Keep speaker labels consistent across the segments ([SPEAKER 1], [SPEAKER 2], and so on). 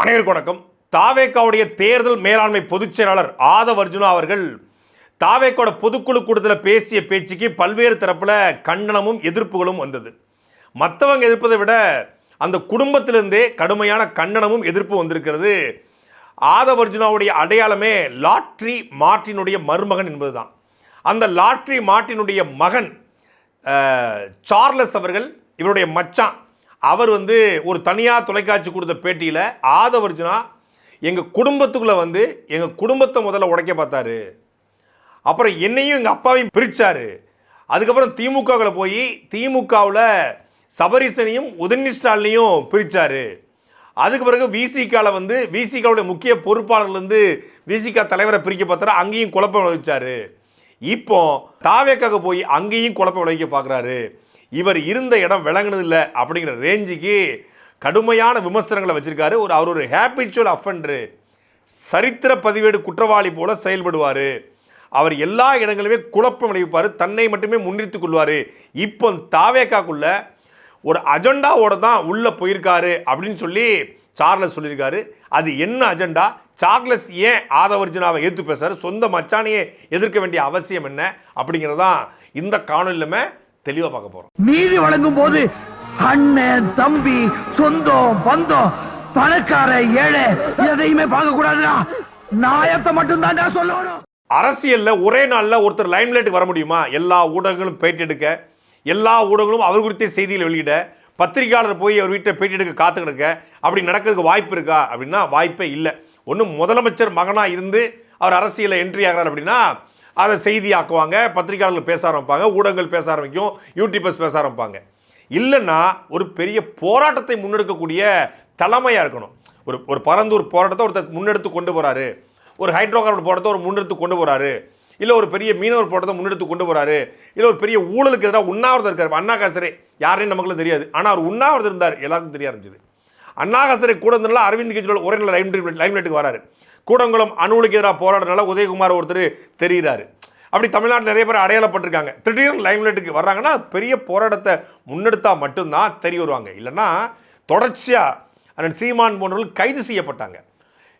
[SPEAKER 1] அனைவருக்கும் வணக்கம். தாவேக்காவுடைய தேர்தல் மேலாண்மை பொதுச் செயலாளர் ஆதவ் அர்ஜுனா அவர்கள் தாவேக்கோட பொதுக்குழு கூட்டத்தில் பேசிய பேச்சுக்கு பல்வேறு தரப்பில் கண்டனமும் எதிர்ப்புகளும் வந்தது. மற்றவங்க எதிர்ப்பதை விட அந்த குடும்பத்திலிருந்தே கடுமையான கண்டனமும் எதிர்ப்பு வந்திருக்கிறது. ஆதவ் அர்ஜுனாவுடைய அடையாளமே லாட்ரி மார்ட்டினுடைய மருமகன் என்பதுதான். அந்த லாட்ரி மார்ட்டினுடைய மகன் சார்லஸ் அவர்கள் இவருடைய மச்சான் அவர் வந்து ஒரு தனியாக தொலைக்காட்சி கொடுத்த பேட்டியில் ஆதவர்ஜுனா எங்கள் குடும்பத்துக்குள்ளே வந்து எங்கள் குடும்பத்தை முதல்ல உடைக்க பார்த்தாரு. அப்புறம் என்னையும் எங்கள் அப்பாவையும் பிரித்தாரு அதுக்கப்புறம் திமுகவில் போய் திமுகவில் சபரிசனையும் உதயநிதி ஸ்டாலினையும் பிரித்தார் அதுக்கு பிறகு விசிகாவில் வந்து விசிகாவுடைய முக்கிய பொறுப்பாளர்லேருந்து விசிகா தலைவரை பிரிக்க பார்த்தாரு. அங்கேயும் குழப்பம் விளைவிச்சார். இப்போ தாவேக்காக போய் அங்கேயும் குழப்பம் விளைவிக்க பார்க்குறாரு. இவர் இருந்த இடம் விளங்குனதில்லை அப்படிங்கிற ரேஞ்சுக்கு கடுமையான விமர்சனங்களை வச்சுருக்காரு. ஒரு அவர் ஒரு ஹேபிச்சுவல் அஃபெண்டரு சரித்திர பதிவேடு குற்றவாளி போல செயல்படுவார். அவர் எல்லா இடங்களிலுமே குழப்பம் விளைவிப்பார் தன்னை மட்டுமே முன்னிறுத்திக் கொள்வார். இப்போ தாவேக்காக்குள்ள ஒரு அஜெண்டாவோட தான் உள்ளே போயிருக்காரு அப்படின்னு சொல்லி சார்லஸ் சொல்லியிருக்காரு. அது என்ன அஜெண்டா சார்லஸ் ஏன் ஆதவர்ஜுனாவை ஏற்று பேசுகிறார் சொந்த மச்சானையே எதிர்க்க வேண்டிய அவசியம் என்ன? அப்படிங்கிறதான் இந்த காணொலியுமே தெளிவாக பார்க்க போகிறோம்
[SPEAKER 2] நீதி வழங்கும் போது அண்ணன் தம்பி சொந்தம் பந்தம் பணக்கார ஏழை எதையுமே பார்க்க கூடாதுடா. நாயத்தை மட்டும் தான்டா சொல்லணும்.
[SPEAKER 1] அரசியல்ல ஒரே நாளில் ஒருத்தர் லைம்லைட்டுக்கு வர முடியுமா? எல்லா ஊடகங்களும் பேட்டி எடுக்க எல்லா ஊடகங்களும் அவர் குறித்த செய்திகளை வெளியிட பத்திரிகையாளர் போய் அவர் வீட்டை பேட்டி எடுக்க காத்து கிடக்க அப்படி நடக்கிறதுக்கு வாய்ப்பு இருக்கா? அப்படின்னா வாய்ப்பே இல்லை. ஒன்றும் முதலமைச்சர் மகனாக இருந்து அவர் அரசியலில் என்ட்ரி ஆகிறார் அப்படின்னா அதை செய்தி ஆக்குவாங்க பத்திரிகையாளர்கள் பேச ஆரம்பிப்பாங்க ஊடகங்கள் பேச ஆரம்பிக்கும் யூடியூபர்ஸ் பேச ஆரம்பிப்பாங்க. இல்லைன்னா ஒரு பெரிய போராட்டத்தை முன்னெடுக்கக்கூடிய தலைமையாக இருக்கணும். ஒரு ஒரு பரந்தூர் போராட்டத்தை ஒருத்தர் முன்னெடுத்து கொண்டு போகிறாரு ஒரு ஹைட்ரோ கார்பன் போராட்டத்தை ஒரு முன்னெடுத்து கொண்டு போகிறாரு இல்லை ஒரு பெரிய மீனவர் போராட்டத்தை முன்னெடுத்து கொண்டு போகிறாரு இல்லை ஒரு பெரிய ஊழலுக்கு எதிராக உண்ணாவிரதம் இருக்கார். அண்ணா காசரே யாரையும் நமக்குலாம் தெரியாது. ஆனால் அவர் உண்ணாவிரதம் இருந்தார். எல்லாருக்கும் தெரிய ஆரம்பிச்சது. அண்ணா காசரே கூட இருந்தாலும் அரவிந்த் கெஜ்ரிவால் ஒரே நாள் லைம் லைம்லைட்டுக்கு வராரு. கூடங்குளம் அணுவுக்கு எதிராக போராடுறதுனால உதயகுமார் ஒருத்தர் தெரிகிறாரு அப்படி தமிழ்நாட்டில் நிறைய பேர் அடையாளப்பட்டிருக்காங்க. திடீர்னு லைம்லைட்டுக்கு வர்றாங்கன்னா பெரிய போராட்டத்தை முன்னெடுத்தா மட்டும்தான் தெரிய வருவாங்க. இல்லைன்னா தொடர்ச்சியாக அண்ணன் சீமான் போன்றவர்கள் கைது செய்யப்பட்டாங்க.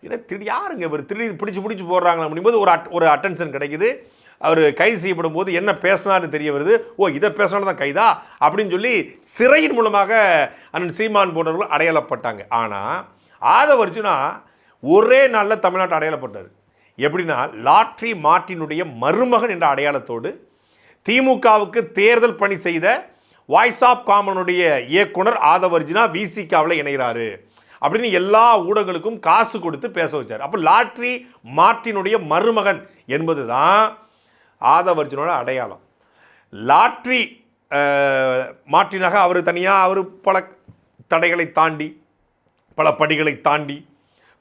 [SPEAKER 1] இதை திடீர் யாருங்க இவர்? திடீர் பிடிச்சி பிடிச்சி போடுறாங்க அப்படிங்கும்போது ஒரு அட் ஒரு அட்டென்ஷன் கிடைக்குது. அவர் கைது செய்யப்படும் போது என்ன பேசினார்னு தெரிய வருது. ஓ இதை பேசினாலும் தான் கைதா? அப்படின்னு சொல்லி சிறையின் மூலமாக அண்ணன் சீமான் போன்றவர்கள் அடையாளப்பட்டாங்க. ஆனால் ஆதவ அர்ஜுனா ஒரே நாளில் தமிழ்நாட்டை அடையாளப்பட்டார். எப்படின்னா லாட்ரி மார்ட்டினுடைய மருமகன் என்ற அடையாளத்தோடு திமுகவுக்கு தேர்தல் பணி செய்த வாய்ஸ் ஆஃப் காமனுடைய இயக்குனர் ஆதவர்ஜினா விசிகாவில் இணைகிறாரு. அப்படின்னு எல்லா ஊடகங்களுக்கும் காசு கொடுத்து பேச வச்சார். அப்போ லாட்ரி மார்ட்டினுடைய மருமகன் என்பது தான் ஆதவர்ஜுனோட அடையாளம். லாட்ரி மாற்றினாக மார்ட்டினாக அவர் தனியாக அவர் பல தடைகளை தாண்டி பல படிகளை தாண்டி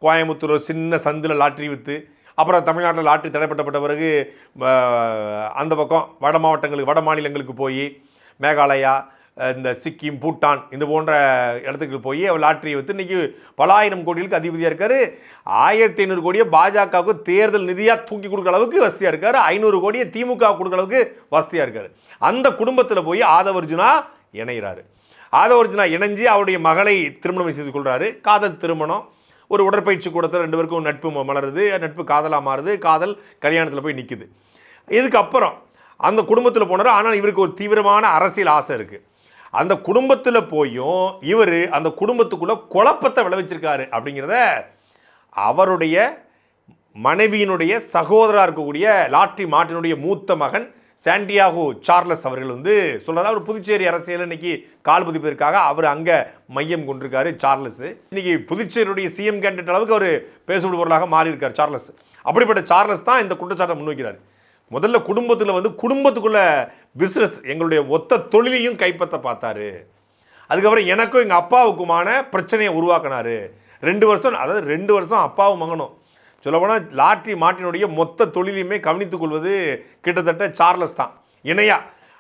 [SPEAKER 1] கோயம்புத்தூர் ஒரு சின்ன சந்தில் லாட்ரி விற்று அப்புறம் தமிழ்நாட்டில் லாட்ரி தடைப்பட்டப்பட்ட பிறகு அந்த பக்கம் வட மாவட்டங்களுக்கு வட மாநிலங்களுக்கு போய் மேகாலயா இந்த சிக்கிம் பூட்டான் இது போன்ற இடத்துக்கு போய் அவர் லாட்ரியை வைத்து இன்றைக்கி பலாயிரம் கோடிகளுக்கு அதிபதியாக இருக்கார். ஆயிரத்தி ஐநூறு கோடியை பாஜகவுக்கு தேர்தல் நிதியாக தூக்கி கொடுக்குற அளவுக்கு வசதியாக இருக்கார். ஐநூறு கோடியை திமுக கொடுக்குற அளவுக்கு வசதியாக இருக்கார். அந்த குடும்பத்தில் போய் ஆதவர்ஜுனா இணைகிறாரு ஆதவர்ஜுனா இணைஞ்சு அவருடைய மகளை திருமணம் செய்து கொள்கிறாரு காதல் திருமணம் ஒரு உடற்பயிற்சி கூடத்தில் ரெண்டு பேருக்கும் நட்பு மலருது நட்பு காதலாக மாறுது காதல் கல்யாணத்தில் போய் நிற்குது இதுக்கப்புறம் அந்த குடும்பத்தில் போனார் ஆனால் இவருக்கு ஒரு தீவிரமான அரசியல் ஆசை இருக்குது அந்த குடும்பத்தில் போயும் இவர் அந்த குடும்பத்துக்குள்ளே குழப்பத்தை விளைவிச்சிருக்காரு அப்படிங்கிறத அவருடைய மனைவியினுடைய சகோதராக இருக்கக்கூடிய லாட்ரி மாட்டினுடைய மூத்த மகன் சாண்டியாகோ சார்லஸ் அவர்கள் வந்து சொல்கிறார் அவர் புதுச்சேரி அரசியல் இன்னைக்கு கால் பதிப்பதற்காக அவர் அங்கே மையம் கொண்டிருக்காரு சார்லஸ். இன்னைக்கு புதுச்சேரியுடைய சிஎம் கேண்டிடேட் அளவுக்கு அவர் பேசப்படுபவர்களாக மாறியிருக்கார் சார்லஸ். அப்படிப்பட்ட சார்லஸ் தான் இந்த குற்றச்சாட்டை முன்வைக்கிறார். முதல்ல குடும்பத்தில் வந்து குடும்பத்துக்குள்ள பிஸ்னஸ் எங்களுடைய ஒத்த தொழிலையும் கைப்பற்ற பார்த்தாரு. அதுக்கப்புறம் எனக்கும் எங்கள் அப்பாவுக்குமான பிரச்சனையை உருவாக்கினாரு. ரெண்டு வருஷம் அதாவது ரெண்டு வருஷம் அப்பாவும் மகனும். சொல்லப்போனால் லாட்ரி மாட்டினுடைய மொத்த தொழிலையுமே கவனித்துக்கொள்வது கிட்டத்தட்ட சார்லஸ் தான். இணையா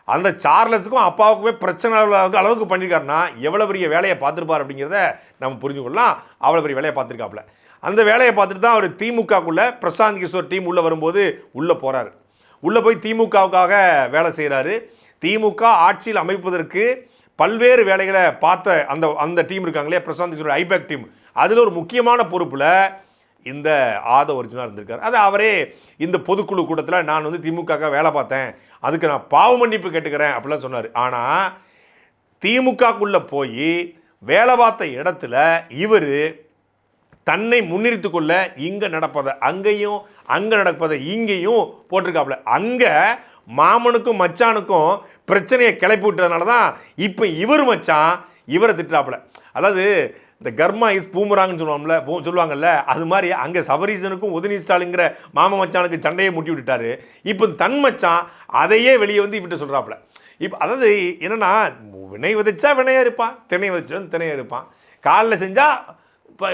[SPEAKER 1] அந்த சார்லஸுக்கும் அப்பாவுக்குமே பிரச்சனை அளவுக்கு அளவுக்கு பண்ணியிருக்காருன்னா எவ்வளோ பெரிய வேலையை பார்த்துருப்பார் அப்படிங்கிறத நம்ம புரிஞ்சுக்கொள்ளலாம் அவ்வளோ பெரிய வேலையை பார்த்துருக்காப்புல. அந்த வேலையை பார்த்துட்டு தான் அவர் திமுகக்குள்ளே பிரசாந்த் கிஷோர் டீம் உள்ளே வரும்போது உள்ளே போகிறாரு உள்ளே போய் திமுகவுக்காக வேலை செய்கிறாரு திமுக ஆட்சியில் அமைப்பதற்கு பல்வேறு வேலைகளை பார்த்த அந்த அந்த டீம் இருக்காங்களே பிரசாந்த் கிஷோர் ஐபேக் டீம். அதில் ஒரு முக்கியமான பொறுப்பில் இந்த ஆத ஒரிஜினலாக இருந்திருக்காரு. அது அவரே இந்த பொதுக்குழு கூட்டத்தில் நான் வந்து திமுக வேலை பார்த்தேன். அதுக்கு நான் பாவ மன்னிப்பு கேட்டுக்கிறேன் அப்படிலாம் சொன்னார். ஆனால் திமுகக்குள்ளே போய் வேலை பார்த்த இடத்துல இவர் தன்னை முன்னிறுத்து கொள்ள இங்கே நடப்பதை அங்கேயும் அங்கே நடப்பதை இங்கேயும் போட்டிருக்காப்புல. அங்கே மாமனுக்கும் மச்சானுக்கும் பிரச்சனையை கிளப்பி விட்டதுனால தான் இப்போ இவர் மச்சான் இவரை திட்டாப்புல அதாவது இந்த கர்மா இஸ் பூமராங்கன்னு சொல்லுவோம்ல பூ சொல்லுவாங்கல்ல அது மாதிரி அங்கே சபரீசனுக்கும் உதனி ஸ்டாலிங்கிற மாம மச்சானுக்கு சண்டையை முட்டி விட்டுட்டாரு. இப்போ தன் மச்சான் அதையே வெளியே வந்து இவர்கிட்ட சொல்கிறாப்புல இப்போ அதாவது என்னென்னா வினை விதைச்சா வினையாக இருப்பான் திணை விதைச்சவன் திணையாக இருப்பான். காலில் செஞ்சால்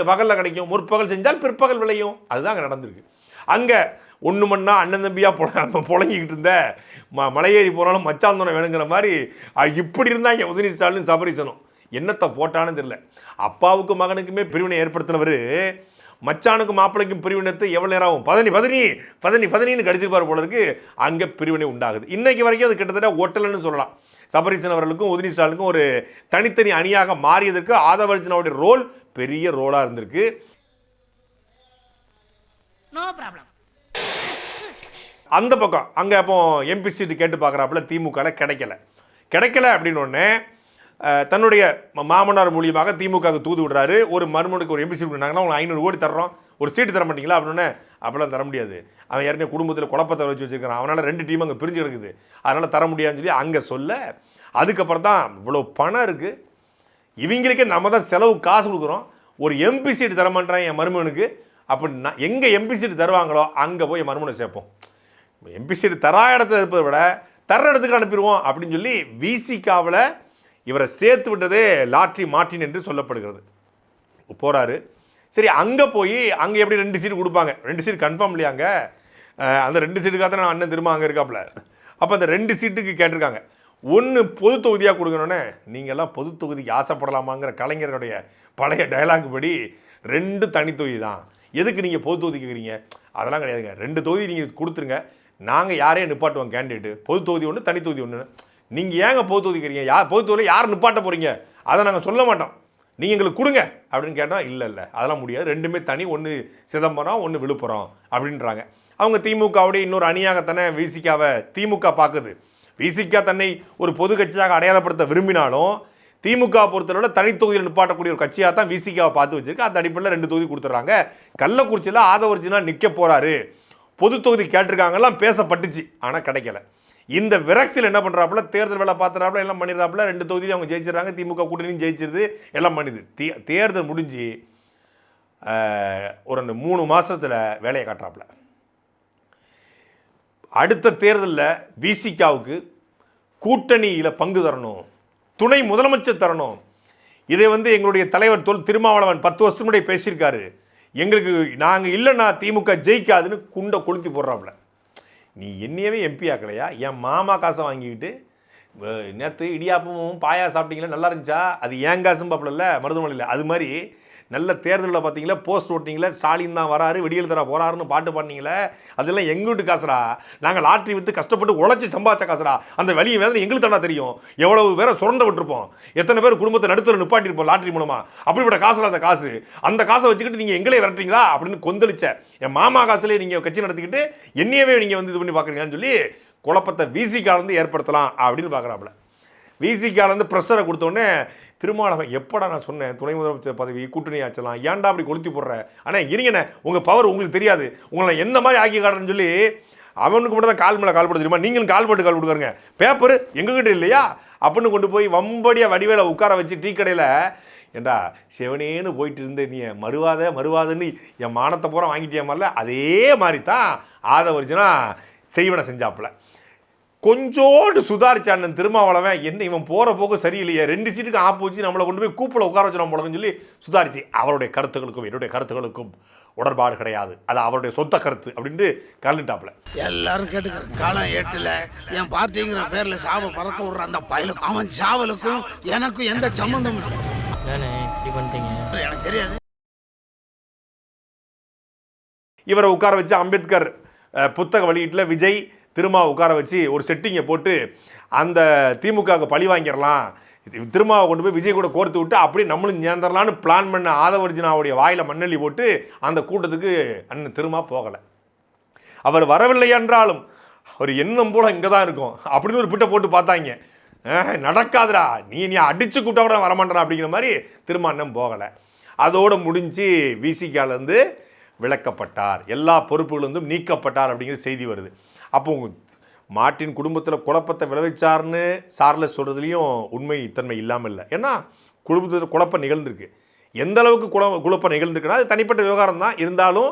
[SPEAKER 1] பகலில் கிடைக்கும் முற்பகல் செஞ்சால் பிற்பகல் விளையும். அதுதான் அங்கே நடந்திருக்கு. அங்கே ஒன்று மண்ணா அண்ணன் தம்பியாக பொல புழங்கிக்கிட்டு இருந்த ம மலையேறி போனாலும் மச்சாந்தோனை வேணுங்கிற மாதிரி இப்படி இப்படி என் உதயநிதி ஸ்டாலின் சபரிசனும். என்னத்தை போட்டான்னு தெரியல. அப்பாவுக்கும் மகனுக்குமே பிரிவினை ஏற்படுத்தினவர் மச்சானுக்கும் மாப்பிள்ளைக்கும் பிரிவினத்தை எவ்வளோ நேரம் ஆகும்? பதனி பதனி பதனி பதனின்னு கடிச்சிருப்பார் போல இருக்கு. அங்கே பிரிவினை உண்டாகுது. இன்னைக்கு வரைக்கும் அது கிட்டத்தட்ட ஒட்டலன்னு சொல்லலாம். சபரீசன் அவர்களுக்கும் உதயநிதி ஸ்டாலினுக்கும் ஒரு தனித்தனி அணியாக மாறியதற்கு ஆதவர்ஜனாவுடைய ரோல் பெரிய ரோலாக இருந்திருக்கு. அந்த பக்கம் அங்கே அப்போ எம்பி சீட்டு கேட்டு பார்க்குறாப்புல திமுகவில் கிடைக்கல. கிடைக்கல அப்படின்னு தன்னுடைய மாமனார் மூலியமாக திமுகவுக்கு தூது விடுறாரு. ஒரு மருமனுக்கு ஒரு எம்பி சீட் கொடுத்தாங்கன்னா உங்களுக்கு ஐநூறு கோடி தர்றோம். ஒரு சீட்டு தர மாட்டீங்களா? அப்படின்னு அப்படிலாம் தர முடியாது. அவன் ஏற்கனவே குடும்பத்தில் குழப்பத்தை வச்சு வச்சுருக்கான் அவனால் ரெண்டு டீம் அங்கே பிரிஞ்சு கிடக்குது. அதனால் தர முடியாதுன்னு சொல்லி அங்கே சொல்ல. அதுக்கப்புறம் தான் இவ்வளோ பணம் இருக்குது இவங்களுக்கே நம்ம தான் செலவு காசு கொடுக்குறோம். ஒரு எம்பி சீட்டு தர மாட்டேன் என் மருமகனுக்கு. அப்படின்னா எங்கே எம்பி சீட்டு தருவாங்களோ அங்கே போய் என் மருமனை சேர்ப்போம். எம்பி சீட்டு தரா இடத்துல இருப்பதை விட தர்ற இடத்துக்கு அனுப்பிடுவோம். அப்படின்னு சொல்லி விசிகாவில் இவரை சேர்த்து விட்டதே லாட்ரி மாட்டின் என்று சொல்லப்படுகிறது. போகிறாரு சரி அங்கே போய் அங்கே எப்படி ரெண்டு சீட்டு கொடுப்பாங்க? ரெண்டு சீட் கன்ஃபார்ம் இல்லையா அங்கே? அந்த ரெண்டு சீட்டுக்காக தான் அண்ணன் திரும்ப அங்கே இருக்காப்புல. அப்போ அந்த ரெண்டு சீட்டுக்கு கேட்டிருக்காங்க. ஒன்று பொது தொகுதியாக கொடுக்கணுன்னே நீங்கள்லாம் பொது தொகுதிக்கு ஆசைப்படலாமாங்கிற கலைஞருடைய பழைய டைலாக் படி ரெண்டு தனித்தொகுதி தான். எதுக்கு நீங்கள் பொது தொகுதி கேட்குறீங்க அதெல்லாம் கிடையாதுங்க. ரெண்டு தொகுதி நீங்கள் கொடுத்துருங்க. நாங்கள் யாரையும் நிப்பாட்டுவோம் கேண்டிடேட்டு பொது தொகுதி ஒன்று தனித்தொகுதி ஒன்று நீங்கள் ஏங்க பொது தொகுதி யார் பொது தொகுதியில் யார் நிப்பாட்ட போகிறீங்க அதை நாங்கள் சொல்ல மாட்டோம். நீங்கள் எங்களுக்கு கொடுங்க அப்படின்னு கேட்டால் இல்லை இல்லை அதெல்லாம் முடியாது. ரெண்டுமே தனி. ஒன்று சிதம்பரம் ஒன்று விழுப்புரம் அப்படின்றாங்க. அவங்க திமுகவுடைய இன்னொரு அணியாகத்தானே விசிகாவை திமுக பார்க்குது விசிகா தன்னை ஒரு பொது கட்சியாக அடையாளப்படுத்த விரும்பினாலும் திமுக பொறுத்தளவில் தனித்தொகுதியில் நிப்பாட்டக்கூடிய ஒரு கட்சியாக தான் விசிகாவை பார்த்து வச்சிருக்கு. அந்த அடிப்படையில் ரெண்டு தொகுதி கொடுத்துட்றாங்க. கள்ளக்குறிச்சியில் ஆதவர்ஜினா நிற்க போகிறாரு பொது தொகுதி கேட்டிருக்காங்கலாம் பேசப்பட்டுச்சு. ஆனால் கிடைக்கல. இந்த விரக்தியில் என்ன பண்ணுறாப்புல தேர்தல் வேலை பார்த்துறாப்புல எல்லாம் பண்ணிடுறாப்புல. ரெண்டு தொகுதியும் அவங்க ஜெயிச்சிடறாங்க. திமுக கூட்டணியும் ஜெயிச்சிருது. எல்லாம் பண்ணுது. தே தேர்தல் முடிஞ்சு ஒரு ரெண்டு மூணு மாதத்தில் வேலையை காட்டுறாப்புல. அடுத்த தேர்தலில் விசிகாவுக்கு கூட்டணியில் பங்கு தரணும். துணை முதலமைச்சர் தரணும். இதை வந்து எங்களுடைய தலைவர் தொல் திருமாவளவன் பத்து வருஷத்துக்கு முன்னாடி பேசியிருக்காரு. எங்களுக்கு நாங்கள் இல்லைன்னா திமுக ஜெயிக்காதுன்னு குண்டை கொளுத்தி போடுறாப்புல. நீ என்னையவே எம்பி ஆக்கலையா? என் மாமா காசை வாங்கிக்கிட்டு நேற்று இடியாப்பமும் பாயா சாப்பிட்டீங்களா? நல்லா இருந்துச்சா? அது ஏன் காசும் பாப்பிடல மருதமலையில் அது மாதிரி நல்ல தேர்தலில் பார்த்தீங்களா போஸ்ட் ஓட்டிங்கள ஸ்டாலின் தான் வராரு வெடியல் தர போறாருன்னு பாட்டு பாடினீங்களே? அதெல்லாம் எங்கிட்டு வீட்டு காசுடா? நாங்கள் லாட்ரி விற்று கஷ்டப்பட்டு உழைச்சி சம்பாதிச்ச காசுடா? அந்த வழியை வேதனை எங்களுக்கு தானே தெரியும். எவ்வளவு பேரை சுரண்ட விட்டுருப்போம். எத்தனை பேர் குடும்பத்தை நடுத்தர நிப்பாட்டிருப்போம் லாட்ரி மூலமாக அப்படிப்பட்ட காசுல அந்த காசு. அந்த காசை வச்சுக்கிட்டு நீங்கள் எங்களே விரட்டுறீங்களா? அப்படின்னு கொந்தளிச்ச என் மாமா காசுலேயே நீங்கள் கட்சி நடத்திக்கிட்டு என்னையவே நீங்கள் வந்து இது பண்ணி பார்க்குறீங்கன்னு சொல்லி குழப்பத்தை விசிகாலேருந்து ஏற்படுத்தலாம் அப்படின்னு பார்க்குறாப்புல விசிகாலேருந்து ப்ரெஷரை கொடுத்தோடனே திருமாவளவன் எப்படா நான் சொன்னேன் துணை முதலமைச்சர் பதவி கூட்டணி ஆச்சலாம் ஏன்டா அப்படி கொளுத்தி போடுற? ஆனால் இருங்கண்ணே உங்கள் பவர் உங்களுக்கு தெரியாது. உங்களை என்ன மாதிரி ஆக்கி காட்டுறேன்னு சொல்லி அவனுக்கு மட்டும் தான் கால் மேலே கால் போட தெரியுமா? நீங்களும் கால் போட்டு கால் போட்டுக்காருங்க பேப்பர் எங்ககிட்ட இல்லையா? அப்படின்னு கொண்டு போய் வம்படியாக வடிவேல உட்கார வச்சு டீ கடையில் ஏண்டா செவனேன்னு போயிட்டு இருந்த நீ மறுவாத மறுவாதன்னு என் மானத்தை பூரா வாங்கிட்டே மாதிரில அதே மாதிரி தான் ஆதவர்ஜனா செய்வனை செஞ்சாப்புல. கொஞ்சோண்டு சுதாரிச்ச அண்ணன் திருமாவளவன் என்ன இவன் போகிற போக்கு சரியில்லையே ரெண்டு சீட்டுக்கு ஆப்பு வச்சு நம்மளை கொண்டு போய் கூப்பில் உட்கார வச்சு நம்ம சொல்லி சுதாரிச்சு. அவருடைய கருத்துக்களுக்கும் என்னுடைய கருத்துக்களுக்கும் உடன்பாடு கிடையாது. அது அவருடைய சொந்த கருத்து அப்படின்ட்டு கலந்துட்டாப்புல.
[SPEAKER 3] எல்லாரும் கேட்டுக்கிறேன் காலம் எட்டுல என் பார்ட்டிங்கிற பேர்ல சாவை பறக்க விடுற அந்த பயலுக்கும் அவன் சாவலுக்கும் எனக்கும் எந்த
[SPEAKER 4] பண்ணிட்டீங்க.
[SPEAKER 3] எனக்கு தெரியாது.
[SPEAKER 1] இவரை உட்கார வச்சு அம்பேத்கர் புத்தக வெளியீட்டில் விஜய் திருமா உட்கார வச்சு ஒரு செட்டிங்கை போட்டு அந்த திமுகவுக்கு பழி வாங்கிடலாம். இது திருமாவை கொண்டு போய் விஜய் கூட கோர்த்து விட்டு அப்படியே நம்மளும் சேர்ந்துடலான்னு பிளான் பண்ண ஆதவர்ஜினாவுடைய வாயில் மண்ணள்ளி போட்டு அந்த கூட்டத்துக்கு அண்ணன் திருமா போகலை. அவர் வரவில்லை என்றாலும் அவர் எண்ணம் போல இங்கே தான் இருக்கும். அப்படின்னு ஒரு பிட்டை போட்டு பார்த்தாங்க. "ஆஹ், நடக்காதுடா. நீ நீ அடித்து கூப்பிட்டா கூட வரமாட்டா அப்படிங்கிற மாதிரி திரும்ப அண்ணன் போகலை. அதோடு முடிஞ்சு விசிகாலேருந்து விளக்கப்பட்டார் எல்லா பொறுப்புகளிலிருந்தும் நீக்கப்பட்டார் அப்படிங்கிற செய்தி வருது. அப்போ உங்கள் மாட்டின் குடும்பத்தில் குழப்பத்தை விளைவிச்சார்னு சார்லஸ் சொல்கிறதுலையும் உண்மை தன்மை இல்லாமல் இல்லை. ஏன்னா குடும்பத்தில் குழப்பம் நிகழ்ந்திருக்கு. எந்த அளவுக்கு குழ குழப்பம் நிகழ்ந்திருக்குன்னா அது தனிப்பட்ட விவகாரம் தான். இருந்தாலும்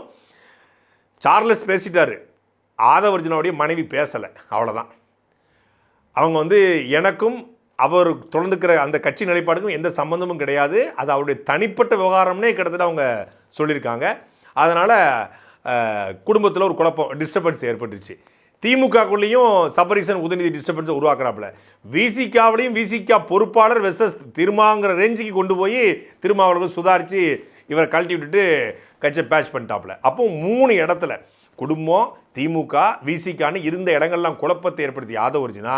[SPEAKER 1] சார்லஸ் பேசிட்டார். ஆதவர்ஜுனாவுடைய மனைவி பேசலை. அவ்வளோதான் அவங்க வந்து எனக்கும் அவர் தொடர்ந்துக்கிற அந்த கட்சி நிலைப்பாடுக்கும் எந்த சம்மந்தமும் கிடையாது. அது அவருடைய தனிப்பட்ட விவகாரம்னே கிட்டத்தட்ட அவங்க சொல்லியிருக்காங்க. அதனால் குடும்பத்தில் ஒரு குழப்பம் டிஸ்டர்பன்ஸ் ஏற்பட்டுச்சு திமுகக்குள்ளேயும் சபரீசன் உதயநிதி டிஸ்டர்பன்ஸை உருவாக்குறாப்புல. விசிகாவிலையும் விசிகா பொறுப்பாளர் வெசஸ் திருமாங்கிற ரேஞ்சுக்கு கொண்டு போய் திருமாவளவன் சுதாரித்து இவரை கழட்டி விட்டுட்டு கட்சியை பேட்ச் பண்ணிட்டாப்புல. அப்போ மூணு இடத்துல குடும்பம் திமுக விசிகான்னு இருந்த இடங்கள்லாம் குழப்பத்தை ஏற்படுத்திய ஆதவர்ஜினா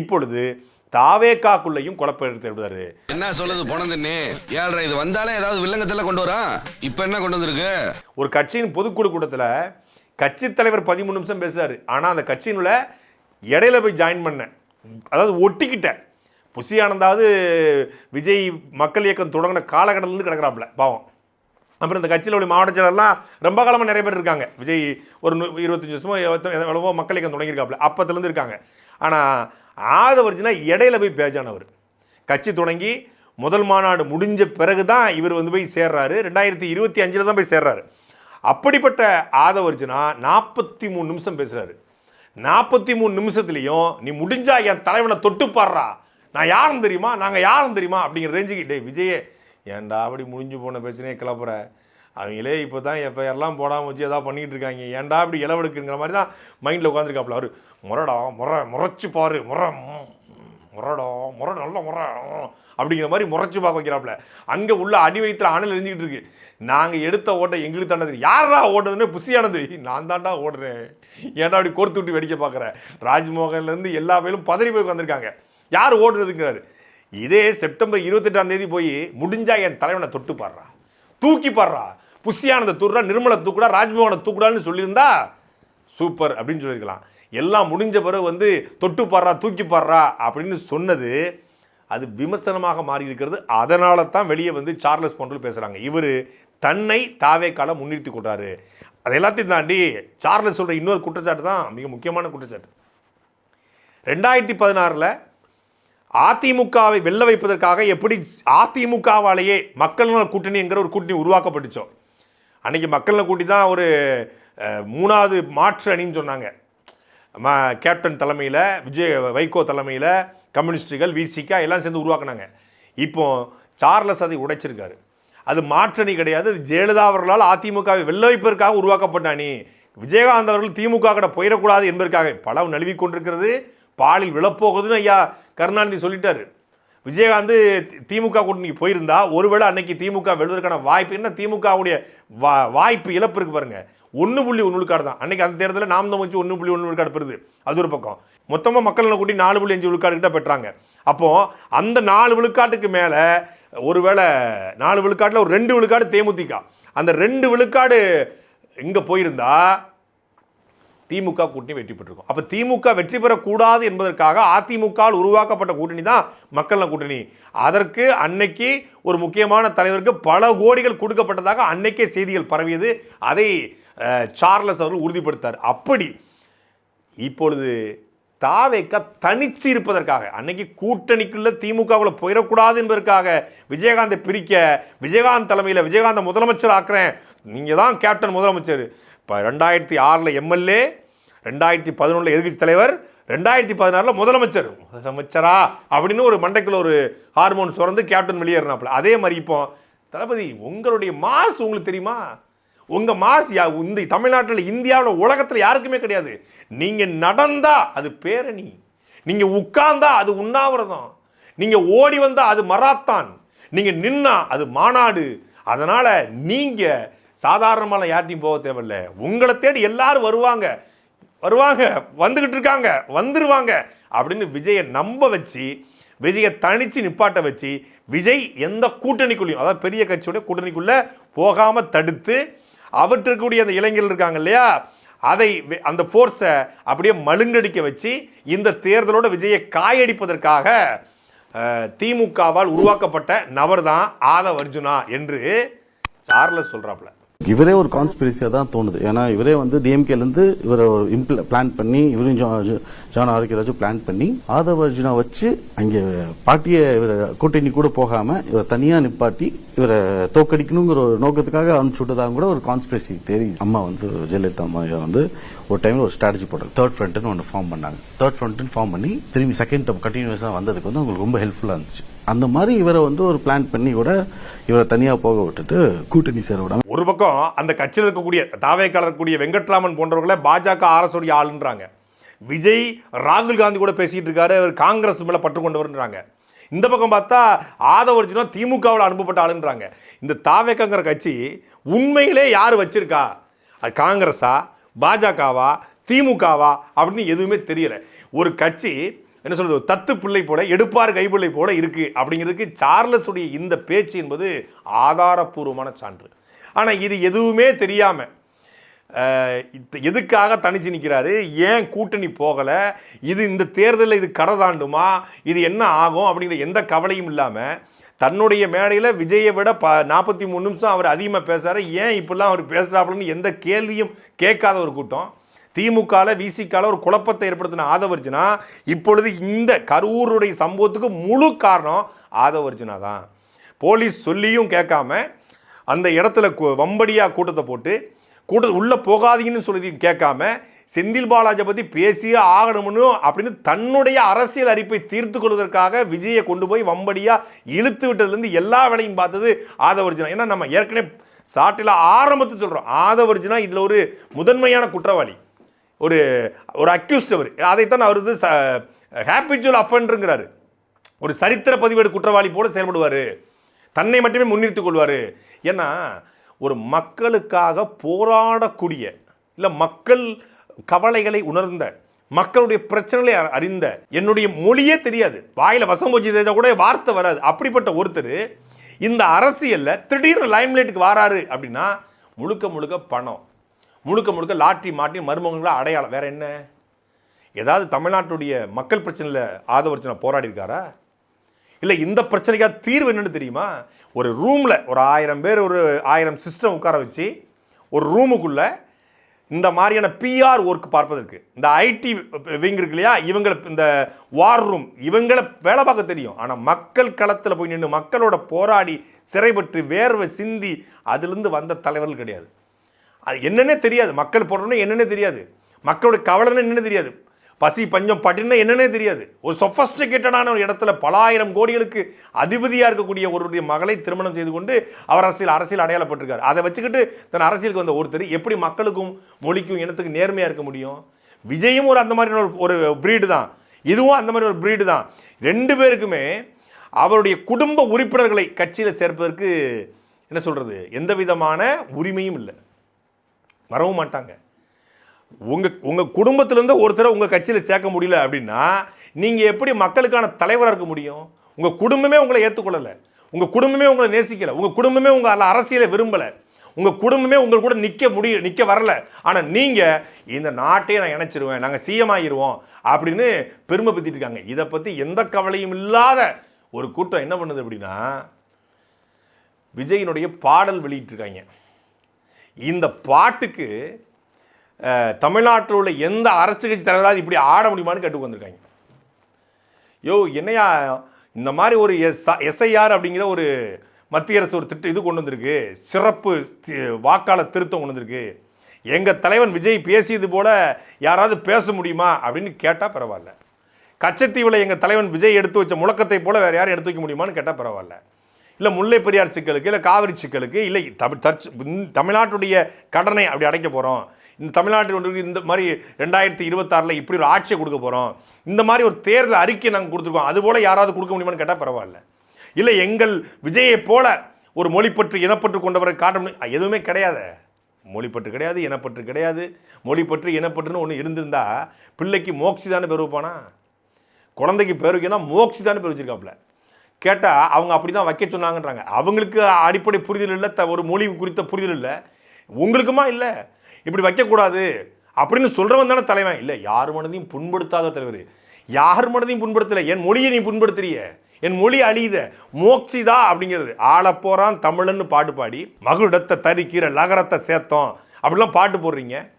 [SPEAKER 1] இப்பொழுது தாவேக்காக்குள்ளேயும் குழப்பம் ஏற்படுத்தாரு
[SPEAKER 5] என்ன சொல்லுது போனதுன்னு ஏழ்ரை இது வந்தாலே ஏதாவது வில்லங்கத்தில் கொண்டு வரா? இப்போ என்ன கொண்டு வந்திருக்கு?
[SPEAKER 1] ஒரு கட்சியின் பொதுக்குழு கூட்டத்தில் கட்சி தலைவர் பதிமூணு நிமிஷம் பேசுகிறார் ஆனால் அந்த கட்சியினுள்ள இடையில போய் ஜாயின் பண்ணேன். அதாவது ஒட்டிக்கிட்டேன். புசி ஆனந்தாவது விஜய் மக்கள் இயக்கம் தொடங்கின காலகட்டத்திலிருந்து கிடக்குறாப்புல பாவம். அப்புறம் இந்த கட்சியில் உள்ள மாவட்ட செயலர்லாம் ரொம்ப காலமாக நிறைய பேர் இருக்காங்க. விஜய் ஒரு இருபத்தஞ்சி வருஷமோ எவ்வளவோ மக்கள் இயக்கம் தொடங்கியிருக்காப்புல அப்பத்துலேருந்து இருக்காங்க. ஆனால் ஆதவர்ஜினா இடையில போய் பேஜானவர். கட்சி தொடங்கி முதல் மாநாடு முடிஞ்ச பிறகு தான் இவர் வந்து போய் சேர்றாரு. ரெண்டாயிரத்தி இருபத்தி அஞ்சில் தான் போய் சேர்றாரு. அப்படிப்பட்ட ஆதவர்ஜுனா நாற்பத்தி மூணு நிமிஷம் பேசுகிறாரு நாற்பத்தி மூணு நிமிஷத்துலையும் நீ முடிஞ்சா என் தலைவனை தொட்டு பாடுறா நான் யாரும் தெரியுமா? நாங்கள் யாரும் தெரியுமா? அப்படிங்கிற ரேஞ்சுக்கு டே விஜயே ஏன்டா அப்படி முடிஞ்சு போன பிரச்சனையே கிளப்புற? அவங்களே இப்போ தான் எப்போ எல்லாம் போடாமல் வச்சு எதாவது பண்ணிக்கிட்டு இருக்காங்க. ஏன்டா இப்படி இளவெடுக்குங்கிற மாதிரி தான் மைண்டில் உட்காந்துருக்காப்புல அவர். முரடா முறை முறைச்சி பாரு. முறை ம், முரடோ முறை நல்ல முறை அப்படிங்கிற மாதிரி முறைச்சு பார்க்க வைக்கிறாப்புல. அங்கே உள்ள அடி வயிற்றுல அணல் எரிஞ்சிக்கிட்டு இருக்கு. நாங்கள் எடுத்த ஓட்டை எங்களுக்கு தாண்டது யாரா ஓடுறதுன்னு புசியானது? நான் தாண்டா ஓடுறேன். ஏன்டா அப்படி கொடுத்து விட்டு வேடிக்கை பார்க்குறேன் ராஜ்மோகன்லேருந்து எல்லா பேரும் பதறி போய் உட்காந்துருக்காங்க யார் ஓடுறதுங்கிறாரு. இதே செப்டம்பர் இருபத்தெட்டாம் தேதி போய் முடிஞ்சா என் தலைவனை தொட்டு பாடுறா. தூக்கி பாடுறா. புஷியானந்த தூக்குறா நிர்மலை தூக்குடா ராஜ்மோகனை தூக்குடான்னு சொல்லியிருந்தா சூப்பர் அப்படின்னு சொல்லியிருக்கலாம். எல்லாம் முடிஞ்ச பிறகு வந்து தொட்டு பாடுறா தூக்கி பாடுறா அப்படின்னு சொன்னது அது விமர்சனமாக மாறி இருக்கிறது அதனால தான் வெளியே வந்து சார்லஸ் போன்று பேசுகிறாங்க இவர் தன்னை தாவே காலம் முன்னிறுத்தி கொண்டாரு. அது எல்லாத்தையும் தாண்டி சார்லஸ் சொல்கிற இன்னொரு குற்றச்சாட்டு தான் மிக முக்கியமான குற்றச்சாட்டு. ரெண்டாயிரத்தி பதினாறில் அதிமுகவை வெல்ல வைப்பதற்காக எப்படி அதிமுகவாலேயே மக்கள் நல கூட்டணிங்கிற ஒரு கூட்டணி உருவாக்கப்பட்டுச்சோ. அன்றைக்கி மக்கள் நல தான் ஒரு மூணாவது மாற்று அணின்னு சொன்னாங்க. ம கேப்டன் தலைமையில் விஜய் வைகோ தலைமையில் கம்யூனிஸ்டுகள் விசிகா எல்லாம் சேர்ந்து உருவாக்குனாங்க. இப்போ சார்லஸ் அதை உடைச்சிருக்காரு. அது மாற்றணி கிடையாது. அது ஜெயலலிதா அவர்களால் அதிமுகவை வெள்ள வைப்பதற்காக உருவாக்கப்பட்ட அணி விஜயகாந்த் அவர்கள் திமுக கிட்ட போயிடக்கூடாது என்பதற்காக பல நழுவி கொண்டிருக்கிறது. பாலில் விழப்போகுதுன்னு ஐயா கருணாநிதி சொல்லிட்டாரு. விஜயகாந்த் திமுக கூட்டணிக்கு போயிருந்தா ஒருவேளை அன்னைக்கு திமுக வெல்வதற்கான வாய்ப்பு என்ன? திமுகவுடைய வா வாய்ப்பு இழப்பு இருக்கு பாருங்க. ஒன்று புள்ளி ஒன்று விழுக்காடு தான். அன்னைக்கு அந்த தேர்தலில் நாம் தான் வச்சு ஒன்று புள்ளி ஒன்று விழுக்காடு பெறுது. அது ஒரு பக்கம். மொத்தமாக மக்கள் கூட்டி நாலு புள்ளி அஞ்சு விழுக்காடு பெற்றாங்க. அப்போது அந்த நாலு விழுக்காட்டுக்கு மேலே ஒருவேளை நாலு விழுக்காட்டில் ஒரு ரெண்டு விழுக்காடு தேமுதிக. அந்த ரெண்டு விழுக்காடு இங்கே போயிருந்தா திமுக கூட்டணி வெற்றி பெற்றிருக்கும். அப்போ திமுக வெற்றி பெறக்கூடாது என்பதற்காக அதிமுகவால் உருவாக்கப்பட்ட கூட்டணி தான் மக்கள் கூட்டணி. அதற்கு அன்னைக்கு ஒரு முக்கியமான தலைவருக்கு பல கோடிகள் கொடுக்கப்பட்டதாக அன்னைக்கே செய்திகள் பரவியது. அதை சார்லஸ் அவர்கள் உறுதிப்படுத்தார். அப்படி இப்பொழுது தாவேக்க தனிச்சு இருப்பதற்காக அன்னைக்கு கூட்டணிக்குள்ள திமுகவில் போயிடக்கூடாது என்பதற்காக விஜயகாந்தை பிரிக்க விஜயகாந்த் தலைமையில் விஜயகாந்தை முதலமைச்சர் ஆக்குறேன். நீங்கள் தான் கேப்டன் முதலமைச்சர். இப்போ ரெண்டாயிரத்தி ஆறில் எம்எல்ஏ ரெண்டாயிரத்தி பதினொன்றில் எதிர்கட்சி தலைவர் ரெண்டாயிரத்தி பதினாறில் முதலமைச்சர். முதலமைச்சரா? அப்படின்னு ஒரு மண்டைக்குள்ள ஒரு ஹார்மோன் சுரந்து கேப்டன் வெளியேறினாப்புல. அதே மாதிரி இப்போ தளபதி உங்களுடைய மாஸ் உங்களுக்கு தெரியுமா? உங்கள் மாஸ் யா இந்த தமிழ்நாட்டில் இந்தியாவில் உலகத்தில் யாருக்குமே கிடையாது. நீங்கள் நடந்தா அது பேரணி. நீங்கள் உட்கார்ந்தா அது உண்ணாவிரதம். நீங்கள் ஓடி வந்தால் அது மராத்தான். நீங்கள் நின்னா அது மாநாடு. அதனால் நீங்கள் சாதாரணமான யார்ட்டையும் போக தேவையில்ல. உங்களை தேடி எல்லாரும் வருவாங்க. வருவாங்க. வந்துக்கிட்டு இருக்காங்க. வந்துருவாங்க. அப்படின்னு விஜயை நம்ப வச்சு விஜயை தனித்து நிப்பாட்ட வச்சு விஜய் எந்த கூட்டணிக்குள்ளேயும் அதாவது பெரிய கட்சியோட கூட்டணிக்குள்ளே போகாமல் தடுத்து அவர்கிட்ட அந்த இளைஞர்கள் இருக்காங்க இல்லையா? அதை அந்த ஃபோர்ஸை அப்படியே மழுங்கடிக்க வச்சு இந்த தேர்தலோட விஜயை காயடிப்பதற்காக திமுகவால் உருவாக்கப்பட்ட நபர் தான் ஆதவ் அர்ஜுனா என்று சார்லஸ் சொல்றாப்ல
[SPEAKER 6] இவரே ஒரு கான்ஸ்பிரசியா தான் தோணுது. ஏன்னா இவரே வந்து டிஎம்கேல இருந்து இவரை பிளான் பண்ணி இவரும் ஜான் ஆரோக்கியராஜும் பிளான் பண்ணி ஆதவ அர்ஜுனா வச்சு அங்கே பாட்டிய இவரை கூட்டணி கூட போகாம இவரை தனியா நிப்பாட்டி இவரை தோக்கடிக்கணுங்கிற ஒரு நோக்கத்துக்காக அனுப்பிச்சு விட்டதாக கூட ஒரு கான்ஸ்பிரசி தேரி அம்மா வந்து ஜெயலலிதா அம்மா வந்து ஒரு டைம்ல ஒரு ஸ்ட்ராட்டஜி போட்டாங்க. தேர்ட் ஃப்ரண்ட்னு ஒன்று ஃபார்ம் பண்ணாங்க. தேர்ட் ஃப்ரண்ட்னு ஃபார்ம் பண்ணி திரும்பி செகண்ட் டம் கண்டினியூஸாக வந்ததுக்கு வந்து அவங்களுக்கு ரொம்ப ஹெல்ப்ஃபுல்லாக இருந்துச்சு. அந்த மாதிரி இவரை வந்து ஒரு பிளான் பண்ணி கூட இவரை தனியாக போக விட்டுட்டு கூட்டணி சேர விடாம
[SPEAKER 1] ஒரு பக்கம் அந்த கட்சியில் இருக்கக்கூடிய தாவேக்காளர் கூடிய வெங்கட்ராமன் போன்றவர்களை பாஜக அரசுடைய ஆளுன்றாங்க. விஜய் ராகுல் காந்தி கூட பேசிகிட்டு இருக்காரு. அவர் காங்கிரஸ் மேலே பற்று கொண்டவர்ன்றாங்க. இந்த பக்கம் பார்த்தா ஆதவ அர்ஜுனா திமுகவில் அனுப்பப்பட்ட ஆளுன்றாங்க. இந்த தாவேக்கங்கிற கட்சி உண்மையிலே யார் வச்சிருக்கா? அது காங்கிரஸா பாஜகவா திமுகவா அப்படின்னு எதுவுமே தெரியல. ஒரு கட்சி என்ன சொல்றது தத்து பிள்ளை போல எடுப்பார் கைப்பிள்ளை போல இருக்கு அப்படிங்கிறதுக்கு சார்லஸ் உடைய இந்த பேச்சு என்பது ஆதாரப்பூர்வமான சான்று. ஆனால் இது எதுவுமே தெரியாமல் எதுக்காக தனிச்சு நிற்கிறாரு ஏன் கூட்டணி போகலை? இது இந்த தேர்தலில் இது கடை தாண்டுமா? இது என்ன ஆகும்? அப்படிங்கிற எந்த கவலையும் இல்லாமல் தன்னுடைய மேடையில் விஜயை விட ப நாற்பத்தி மூணு நிமிஷம் அவர் அதிகமாக பேசுகிறார் ஏன் இப்படிலாம் அவர் பேசுகிறாப்புலன்னு எந்த கேள்வியும் கேட்காத ஒரு கூட்டம். திமுகவில் விசிக்கால ஒரு குழப்பத்தை ஏற்படுத்தின ஆதவர்ஜுனா இப்பொழுது இந்த கரூருடைய சம்பவத்துக்கு முழு காரணம் ஆதவர்ஜுனா தான். போலீஸ் சொல்லியும் கேட்காம அந்த இடத்துல வம்படியாக கூட்டத்தை போட்டு கூட்ட உள்ளே போகாதீங்கன்னு சொல்லி கேட்காம செந்தில் பாலாஜை பற்றி பேசியே ஆகணும்னு அப்படின்னு தன்னுடைய அரசியல் அறிப்பை தீர்த்து கொள்வதற்காக விஜயை கொண்டு போய் வம்படியாக இழுத்து விட்டதுலேருந்து எல்லா வேலையும் பார்த்தது ஆதவர்ஜுனா. ஏன்னா நம்ம ஏற்கனவே சாட்டில் ஆரம்பத்து சொல்கிறோம் ஆதவர்ஜுனா இதில் ஒரு முதன்மையான குற்றவாளி. ஒரு ஒரு அக்யூஸ்ட் அவர். அதைத்தான் அவர் வந்து ஹேபிச்சுவல் அஃபன்றுங்கிறாரு ஒரு சரித்திர பதிவேடு குற்றவாளி போல செயல்படுவார். தன்னை மட்டுமே முன்னிறுத்திக் கொள்வார். ஏன்னா ஒரு மக்களுக்காக போராடக்கூடிய இல்லை மக்கள் கவலைகளை உணர்ந்த மக்களுடைய பிரச்சனைகளை அறிந்த என்னுடைய மொழியே தெரியாது. வாயில் வசம் போச்சு தெரிஞ்சா கூட வார்த்தை வராது. அப்படிப்பட்ட ஒருத்தர் இந்த அரசியலில் திடீர்னு லைம்லைட்டுக்கு வராரு அப்படின்னா முழுக்க முழுக்க பணம். முழுக்க முழுக்க லாட்டி மாட்டி மருமகங்களாக அடையாளம். வேறு என்ன? ஏதாவது தமிழ்நாட்டுடைய மக்கள் பிரச்சனையில் ஆதவர்ச்சனை போராடி இருக்காரா? இல்லை இந்த பிரச்சனைக்காக தீர்வு என்னென்னு தெரியுமா? ஒரு ரூமில் ஒரு ஆயிரம் பேர் ஒரு ஆயிரம் சிஸ்டம் உட்கார வச்சு ஒரு ரூமுக்குள்ள இந்த மாதிரியான பிஆர் ஒர்க் பார்ப்பதற்கு. இந்த ஐடி விங் இருக்கு இல்லையா? இவங்களை இந்த வார் ரூம் இவங்களை வேலை பார்க்க தெரியும். ஆனால் மக்கள் களத்தில் போய் நின்று மக்களோட போராடி சிறைப்பட்டு வேர்வை சிந்தி அதுலேருந்து வந்த தலைவர்கள் கிடையாது. அது என்னன்னே தெரியாது. மக்கள் போடுறோன்னு என்னன்னே தெரியாது. மக்களோட கவலைன்னு என்னென்னு தெரியாது. பசி பஞ்சம் பட்டினா என்னன்னே தெரியாது. ஒரு சொஃபஸ்டிகேட்டடான ஒரு இடத்துல பல ஆயிரம் கோடிகளுக்கு அதிபதியாக இருக்கக்கூடிய ஒருவருடைய மகளை திருமணம் செய்து கொண்டு அவர் அரசியல் அரசியல் அடையாளப்பட்டிருக்காரு. அதை வச்சுக்கிட்டு தன் அரசியலுக்கு வந்த ஒருத்தர் எப்படி மக்களுக்கும் மொழிக்கும் இனத்துக்கு நேர்மையாக இருக்க முடியும்? விஜயும் ஒரு அந்த மாதிரியான ஒரு ஒரு பிரீடு தான். இதுவும் அந்த மாதிரி ஒரு பிரீடு தான். ரெண்டு பேருக்குமே அவருடைய குடும்ப உறுப்பினர்களை கட்சியில் சேர்ப்பதற்கு என்ன சொல்கிறது எந்த விதமான உரிமையும் இல்லை. வரவும் மாட்டாங்க. உங்கள் உங்கள் குடும்பத்திலேருந்து ஒருத்தரை உங்கள் கட்சியில் சேர்க்க முடியல அப்படின்னா நீங்கள் எப்படி மக்களுக்கான தலைவராக இருக்க முடியும்? உங்கள் குடும்பமே உங்களை ஏற்றுக்கொள்ளலை உங்கள் குடும்பமே உங்களை நேசிக்கலை. உங்கள் குடும்பமே உங்கள் அரசியலை விரும்பலை. உங்கள் குடும்பமே உங்கள் கூட நிற்க முடிய நிற்க வரல. ஆனால் நீங்கள் இந்த நாட்டையே நான் இணைச்சிருவேன். நாங்கள் சிஎம் ஆகிருவோம். அப்படின்னு பெருமை பற்றிட்டு இருக்காங்க. இதை பற்றி எந்த கவலையும் இல்லாத ஒரு கூட்டம் என்ன பண்ணுது அப்படின்னா விஜயினுடைய பாடல் வெளியிட்டிருக்காங்க. இந்த பாட்டுக்கு தமிழ்நாட்டில் உள்ள எந்த அரசு கட்சி தலைவராக இப்படி ஆட முடியுமான்னு கேட்டு வந்திருக்காங்க. யோ என்னையா இந்த மாதிரி ஒரு எஸ் எஸ்ஐஆர் அப்படிங்கிற ஒரு மத்திய அரசு ஒரு திட்டம் இது கொண்டு வந்திருக்கு. சிறப்பு வாக்காளர் திருத்தம் கொண்டு வந்திருக்கு. எங்கள் தலைவன் விஜய் பேசியது போல் யாராவது பேச முடியுமா அப்படின்னு கேட்டால் பரவாயில்ல. கச்சத்தீவில் எங்கள் தலைவன் விஜய் எடுத்து வச்ச முழக்கத்தை போல வேறு யாரும் எடுத்து வைக்க முடியுமான்னு கேட்டால் பரவாயில்ல. இல்லை முல்லை பெரியார் சிக்கலுக்கு இல்லை காவிரி சிக்கலுக்கு இல்லை தமிழ் தமிழ்நாட்டுடைய கடனை அப்படி அடைக்க போகிறோம் இந்த தமிழ்நாட்டில் ஒன்று இந்த மாதிரி ரெண்டாயிரத்தி இருபத்தாறில் இப்படி ஒரு ஆட்சியை கொடுக்க போகிறோம் இந்த மாதிரி ஒரு தேர்தல் அறிக்கை நாங்கள் கொடுத்துருக்கோம். அது போல் யாராவது கொடுக்க முடியுமான்னு கேட்டால் பரவாயில்ல. இல்லை எங்கள் விஜயை போல ஒரு மொழிப்பற்று இனப்பற்று கொண்டவரை காட்ட முடியும். எதுவுமே கிடையாது. மொழிப்பற்று கிடையாது இனப்பற்று கிடையாது. மொழிப்பற்று இனப்பற்றுன்னு ஒன்று இருந்திருந்தா பிள்ளைக்கு மோக்சி தானே பெருப்பானா குழந்தைக்கு பேர் வைக்கணும் மோக்ஷி தானே பேர் வச்சிருக்காப்புல. கேட்டால் அவங்க அப்படி தான் வைக்க சொன்னாங்கன்றாங்க. அவங்களுக்கு அடிப்படை புரிதல் இல்லை த ஒரு மொழி குறித்த புரிதல் இல்லை. உங்களுக்குமா இல்லை? இப்படி வைக்கக்கூடாது அப்படின்னு சொல்கிறவன் தானே தலைவன். இல்லை யார் மனதையும் புண்படுத்தாத தலைவர். யார் மனதையும் புண்படுத்தலை? என் மொழியை நீ புண்படுத்துறிய. என் மொழி அழியுத. மோக்சிதா அப்படிங்கிறது. ஆளப் போகிறான் தமிழன்னு பாட்டு பாடி மகுடத்தை தரிக்கிற லகரத்தை சேர்த்தோம். அப்படிலாம் பாட்டு போடுறீங்க.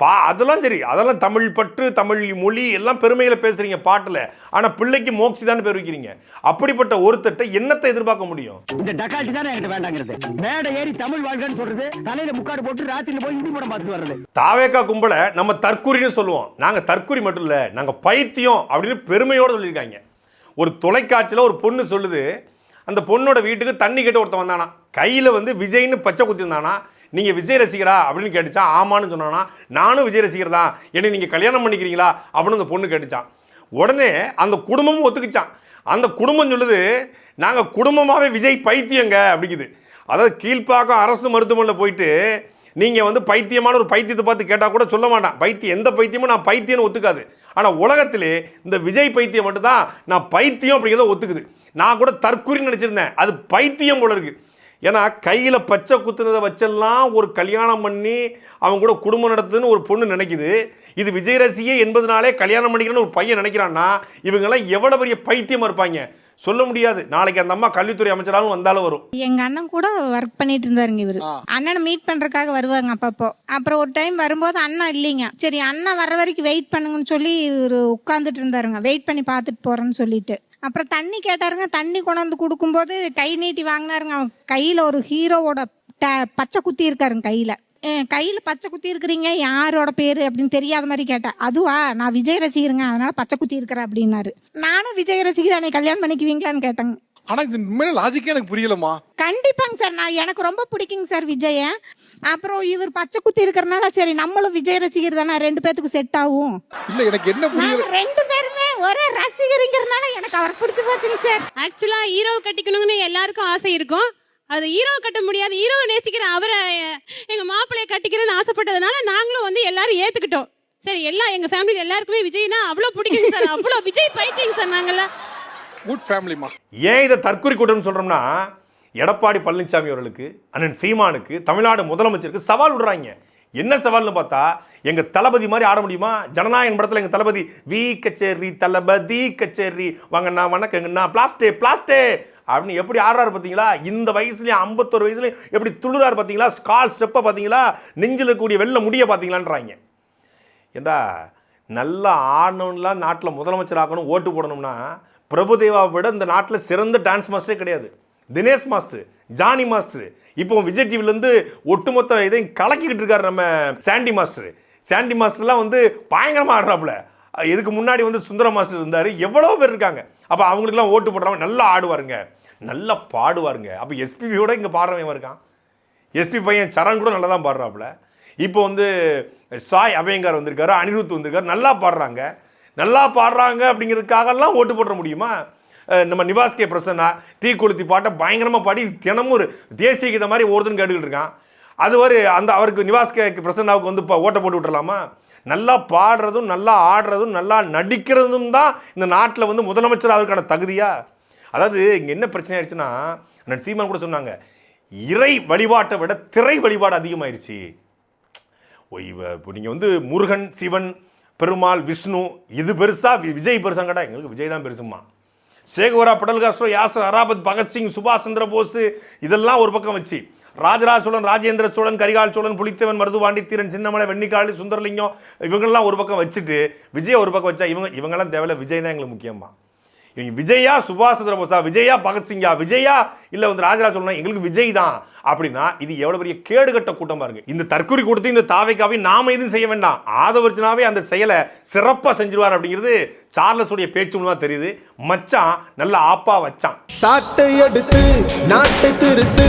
[SPEAKER 1] பா அதெல்லாம் சரி. அதெல்லாம் தமிழ் பற்று தமிழ் மொழி எல்லாம் பெருமைகளை பேசுறீங்க பாட்டில். ஆனால் பிள்ளைக்கு மோக்சிதான்னு பேர் வைக்கிறீங்க. அப்படிப்பட்ட ஒருத்தட்ட என்னத்தை எதிர்பார்க்க முடியும்?
[SPEAKER 2] இந்த டக்காட்டி தானே என்கிட்ட வேண்டாங்கிறது. மேடை ஏறி தமிழ் வாழ்க்கன்னு சொல்றது தலையில முக்காடு போட்டு ராத்திரில போய் இந்தி படம் பார்த்துட்டு வர்றது.
[SPEAKER 1] தாவேக்கா கும்பலை நம்ம தற்குறின்னு சொல்லுவோம். நாங்கள் தற்குறி மட்டும் இல்லை நாங்கள் பைத்தியம் அப்படின்னு பெருமையோடு சொல்லியிருக்காங்க. ஒரு தொலைக்காட்சியில் ஒரு பொண்ணு சொல்லுது அந்த பொண்ணோட வீட்டுக்கு தண்ணி கேட்டு ஒருத்தன் வந்தானா. கையில் வந்து விஜய்னு பச்சை குத்திருந்தானா நீங்கள் விஜய் ரசிகரா அப்படின்னு கேட்டுச்சா? ஆமான்னு சொன்னானா நானும் விஜய் ரசிகர் தான். என்னை நீங்கள் கல்யாணம் பண்ணிக்கிறீங்களா? அப்படின்னு அந்த பொண்ணு கேட்டுச்சான் உடனே அந்த குடும்பமும் ஒத்துக்குச்சான் அந்த குடும்பம் சொல்லுது நாங்கள் குடும்பமாகவே விஜய் பைத்தியங்க அப்படிங்குது. அதாவது கீழ்ப்பாக்கம் அரசு மருத்துவமனையில் போயிட்டு நீங்கள் வந்து பைத்தியமான ஒரு பைத்தியத்தை பார்த்து கேட்டால் கூட சொல்ல மாட்டான். பைத்தியம் எந்த பைத்தியமும் நான் பைத்தியம்னு ஒத்துக்காது. ஆனால் உலகத்திலே இந்த விஜய் பைத்தியம் மட்டும்தான் நான் பைத்தியம் அப்படிங்கிறத ஒத்துக்குது. நான் கூட தற்குறின்னு நினச்சிருந்தேன். அது பைத்தியம் போல இருக்குது ஏன்னா கையில் பச்சை குத்துனதை வச்செல்லாம் ஒரு கல்யாணம் பண்ணி அவங்க கூட குடும்பம் நடத்துதுன்னு ஒரு பொண்ணு நினைக்குது. இது விஜய் ரசிகை என்பதனாலே கல்யாணம் பண்ணிக்கிறேன்னு ஒரு பையன் நினைக்கிறான்னா இவங்கெல்லாம் எவ்வளோ பெரிய பைத்தியமாக இருப்பாங்க? சொல்ல முடியாது. நாளைக்கு அந்த அம்மா கல்வித்துறை அமைச்சராகவும் வந்தாலும் வரும்.
[SPEAKER 7] எங்க அண்ணன் கூட ஒர்க் பண்ணிட்டு இருந்தாருங்க இவரு. அண்ணனை மீட் பண்றதுக்காக வருவாங்க அப்பப்போ. அப்புறம் ஒரு டைம் வரும்போது அண்ணன் இல்லைங்க. சரி அண்ணன் வர்ற வரைக்கும் வெயிட் பண்ணுங்கன்னு சொல்லி இவரு உட்காந்துட்டு இருந்தாருங்க. வெயிட் பண்ணி பார்த்துட்டு போறேன்னு சொல்லிட்டு. அப்புறம் தண்ணி கேட்டாருங்க தண்ணி கொண்டாந்து கொடுக்கும்போது கை நீட்டி வாங்கினாருங்க அவன். கையில் ஒரு ஹீரோவோட ட- பச்சை குத்தி இருக்காருங்க கையில். கையில் பச்சை குத்தி இருக்கிறீங்க யாரோட பேர் அப்படின்னு தெரியாத மாதிரி கேட்டேன் அதுவா? நான் விஜய் ரசிகருங்க அதனால பச்சை குத்தி இருக்கிறேன் அப்படின்னாரு. நானும் விஜய் ரசிகர் தானே கல்யாணம் பண்ணிக்குவீங்களான்னு கேட்டேங்க.
[SPEAKER 8] ஆனா இது உண்மையில லாஜிக்கே எனக்கு புரியலமா
[SPEAKER 7] கண்டிப்பாங்க சார். நான் எனக்கு ரொம்ப பிடிக்குங்க சார் விஜய. அப்புறம் இவர் பச்சை குத்தி இருக்கிறனால சரி நம்மளும் விஜய் ரசிகர் தானே ரெண்டு பேத்துக்கு செட் ஆகும்.
[SPEAKER 8] இல்ல எனக்கு என்ன புரியல
[SPEAKER 7] நாங்க ரெண்டு பேருமே ஒரே ரசிகருங்கிறனால எனக்கு அவர் பிடிச்சு போச்சுங்க சார்.
[SPEAKER 9] ஆக்சுவலா ஹீரோ கட்டிக்கணும்னு எல்லாருக்கும் ஆசை இருக்கும். அது ஹீரோ கட்ட முடியாது. ஹீரோ நேசிக்கிற அவரை எங்க மாப்பிள்ளைய கட்டிக்கிறேன்னு ஆசைப்பட்டதுனால நாங்களும் வந்து எல்லாரும் ஏத்துக்கிட்டோம். சரி எல்லாம் எங்க ஃபேமிலில எல்லாருக்குமே விஜய்னா அவ்வளவு பிடிக்கும் சார். அவ்வளவு விஜய் பைத்தியங்க சார் நாங்கெல்லாம்.
[SPEAKER 8] குட் ஃபேமிலிமா
[SPEAKER 1] ஏன் இதை தற்கொலை கூட்டம்னு சொல்கிறோம்னா எடப்பாடி பழனிசாமி அவர்களுக்கு அண்ணன் சீமானுக்கு தமிழ்நாடு முதலமைச்சருக்கு சவால் விடுறாங்க. என்ன சவால்னு பார்த்தா எங்கள் தளபதி மாதிரி ஆட முடியுமா? ஜனநாயகன் படத்தில் எங்கள் தளபதி வி கச்சேரி தளபதி கச்சேரி வாங்கண்ணா வணக்கங்கண்ணா பிளாஸ்டே பிளாஸ்டே அப்படின்னு எப்படி ஆடுறாரு பார்த்தீங்களா? இந்த வயசுலேயும் ஐம்பத்தொரு வயசுலேயும் எப்படி துளுறாரு பார்த்தீங்களா? கால் ஸ்டெப்பை பார்த்தீங்களா? நெஞ்சில் இருக்கக்கூடிய வெளில முடிய பார்த்தீங்களான்றாங்க. ஏண்டா நல்லா ஆடணும்லாம் நாட்டில் முதலமைச்சர் ஆக்கணும் ஓட்டு போடணும்னா பிரபுதேவாவை விட இந்த நாட்டில் சிறந்த டான்ஸ் மாஸ்டரே கிடையாது. தினேஷ் மாஸ்டர் ஜானி மாஸ்டர் இப்போ விஜய் டிவிலேருந்து ஒட்டுமொத்த இதையும் கலக்கிக்கிட்டு இருக்காரு நம்ம சாண்டி மாஸ்டர் சாண்டி மாஸ்டர்லாம் வந்து பயங்கரமாக ஆடுறாப்புல. இதுக்கு முன்னாடி வந்து சுந்தர மாஸ்டர் இருந்தார். எவ்வளோ பேர் இருக்காங்க. அப்போ அவங்களுக்குலாம் ஓட்டு போடுறவங்க நல்லா ஆடுவாருங்க. நல்லா பாடுவாருங்க. அப்போ எஸ்பிபியோட இங்கே பாடுறவன் இருக்கான்? எஸ்பி பையன் சரண் கூட நல்லா தான் பாடுறாப்புல. இப்போ வந்து சாய் அபயங்கர் வந்திருக்காரு அனிருத் வந்திருக்காரு நல்லா பாடுறாங்க. நல்லா பாடுறாங்க அப்படிங்கிறதுக்காகலாம் ஓட்டு போட முடியுமா? நம்ம நிவாஸ் கே. பிரசன்னா தீ கொளுத்தி பாட்டை பயங்கரமாக பாடி தினமும் ஒரு தேசிய கீதம் மாதிரி ஒருத்தன் கேட்டுக்கிட்டு இருக்கான். அது அந்த அவருக்கு நிவாஸ் கே. பிரசன்னாவுக்கு வந்து இப்போ ஓட்டை போட்டு விட்டுறலாமா? நல்லா பாடுறதும் நல்லா ஆடுறதும் நல்லா நடிக்கிறதும் தான் இந்த நாட்டில் வந்து முதலமைச்சர் அவருக்கான தகுதியா? அதாவது இங்கே என்ன பிரச்சனை ஆயிடுச்சுன்னா நான் சீமான் கூட சொன்னாங்க இறை வழிபாட்டை விட திரை வழிபாடு அதிகமாயிருச்சு. இப்போ நீங்கள் வந்து முருகன் சிவன் பெருமாள் விஷ்ணு இது பெருசா வி- விஜய் பெருசான்னு கேட்டால் எங்களுக்கு விஜய் தான் பெருசுமா Che Guevara Fidel Castro Yasser Arafat Bhagat Singh சுபாஷ் சந்திர போஸ் இதெல்லாம் ஒரு பக்கம் வச்சு. ராஜராஜ சோழன் ராஜேந்திர சோழன் கரிகால் சோழன் புலித்தேவன் மருதுபாண்டி தீரன் சின்னமலை வெண்ணிக்காளி சுந்தரலிங்கம் இவங்கெல்லாம் ஒரு பக்கம் வச்சுட்டு விஜய் ஒரு பக்கம் வச்சா இவங்க இவங்கெல்லாம் தேவையில்ல விஜய் தான் எங்களுக்கு முக்கியமா இவங்க விஜயா சுபாஷ் சந்திர போஸா விஜயா பகத்சிங்கா விஜயா இல்லை வந்து ராஜராஜ சொல்லணும் எங்களுக்கு விஜய் தான். அப்படின்னா இது எவ்வளோ பெரிய கேடுகட்ட கூட்டமாக இருக்குது இந்த தற்கொலை கொடுத்து இந்த தாவைக்காவே நாம் எதுவும் செய்ய வேண்டாம். ஆதவர்ஜனாவே அந்த செயலை சிறப்பாக செஞ்சிருவார் அப்படிங்கிறது சார்லஸுடைய பேச்சு மூலமாக தெரியுது. மச்சான் நல்ல ஆப்பா வச்சான்.
[SPEAKER 10] சாட்டை எடுத்து நாட்டை திருத்து